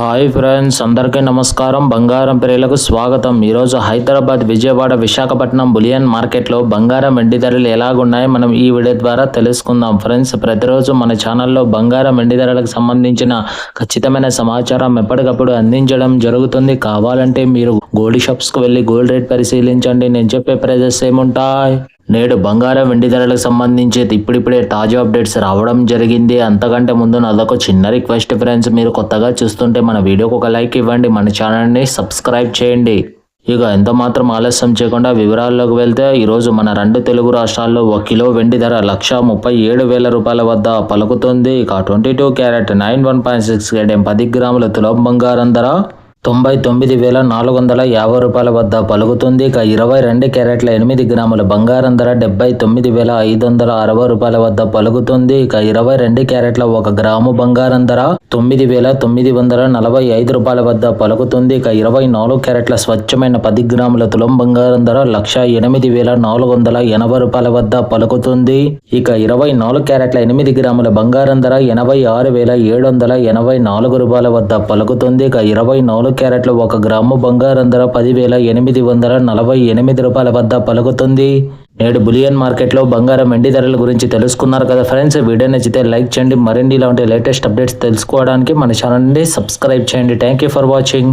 Hi friends అందరికీ నమస్కారం. బంగారం ప్రియులకు స్వాగతం. ఈరోజు హైదరాబాద్ విజయవాడ విశాఖపట్నం బులియన్ మార్కెట్లో బంగారం వెండి ధరలు ఎలాగున్నాయో మనం ఈ వీడియో ద్వారా తెలుసుకుందాం. ఫ్రెండ్స్ ప్రతిరోజు మన ఛానల్లో బంగారం వెండి ధరలకు సంబంధించిన ఖచ్చితమైన సమాచారం ఎప్పటికప్పుడు అందించడం జరుగుతుంది. కావాలంటే మీరు గోల్డ్ షాప్స్కి వెళ్ళి గోల్డ్ రేట్ పరిశీలించండి. నేను చెప్పే ప్రైజెస్ ఏముంటాయి? నేడు బంగారం వెండి ధరలకు సంబంధించి ఇప్పుడిప్పుడే తాజా అప్డేట్స్ రావడం జరిగింది. అంతకంటే ముందు నాదొక చిన్న రిక్వెస్ట్ ఫ్రెండ్స్ మీరు కొత్తగా చూస్తుంటే మన వీడియోకి ఒక లైక్ ఇవ్వండి. మన ఛానల్ని సబ్స్క్రైబ్ చేయండి. ఇక ఎంత మాత్రం ఆలస్యం చేయకుండా వివరాల్లోకి వెళ్తే ఈరోజు మన రెండు తెలుగు రాష్ట్రాల్లో ఒక కిలో వెండి ధర లక్ష ముప్పై ఏడు వేల రూపాయల వద్ద పలుకుతుంది. ఇక twenty two carat nine one point six grade పది గ్రాముల తులం బంగారం ధర తొంభై తొమ్మిది వేల నాలుగు వందల యాభై రూపాయల వద్ద పలుకుతుంది. ఇక ఇరవై రెండు క్యారెట్ల ఎనిమిది గ్రాముల బంగారం ధర డెబ్బై తొమ్మిది వేల ఐదు వందల అరవై రూపాయల వద్ద పలుకుతుంది. ఇక ఇరవై రెండు క్యారెట్ల ఒక గ్రాము బంగారం ధర తొమ్మిది వేల తొమ్మిది వందల నలభై ఐదు రూపాయల వద్ద పలుకుతుంది. ఇక ఇరవై నాలుగు క్యారెట్ల స్వచ్ఛమైన పది గ్రాముల తులం బంగారం ధర లక్ష ఎనిమిది వేల నాలుగు వందల ఎనభై రూపాయల వద్ద పలుకుతుంది. ఇక ఇరవై నాలుగు క్యారెట్ల ఎనిమిది గ్రాముల బంగారం ధర ఎనభై ఆరు వేల ఏడు వందల ఎనభై నాలుగు రూపాయల వద్ద పలుకుతుంది. ఇక ఇరవై నాలుగు క్యారెట్ల ఒక గ్రాము బంగారం ధర పదివేల ఎనిమిది వందల నలభై ఎనిమిది రూపాయల వద్ద పలుకుతుంది. నేడు బులియన్ మార్కెట్లో బంగారం వెండి ధరల గురించి తెలుసుకున్నారు కదా ఫ్రెండ్స్. వీడియో నచ్చితే లైక్ చేయండి. మరిన్ని ఇలాంటి లేటెస్ట్ అప్డేట్స్ తెలుసుకోవడానికి మన ఛానల్ని సబ్స్క్రైబ్ చేయండి. Thank you for watching.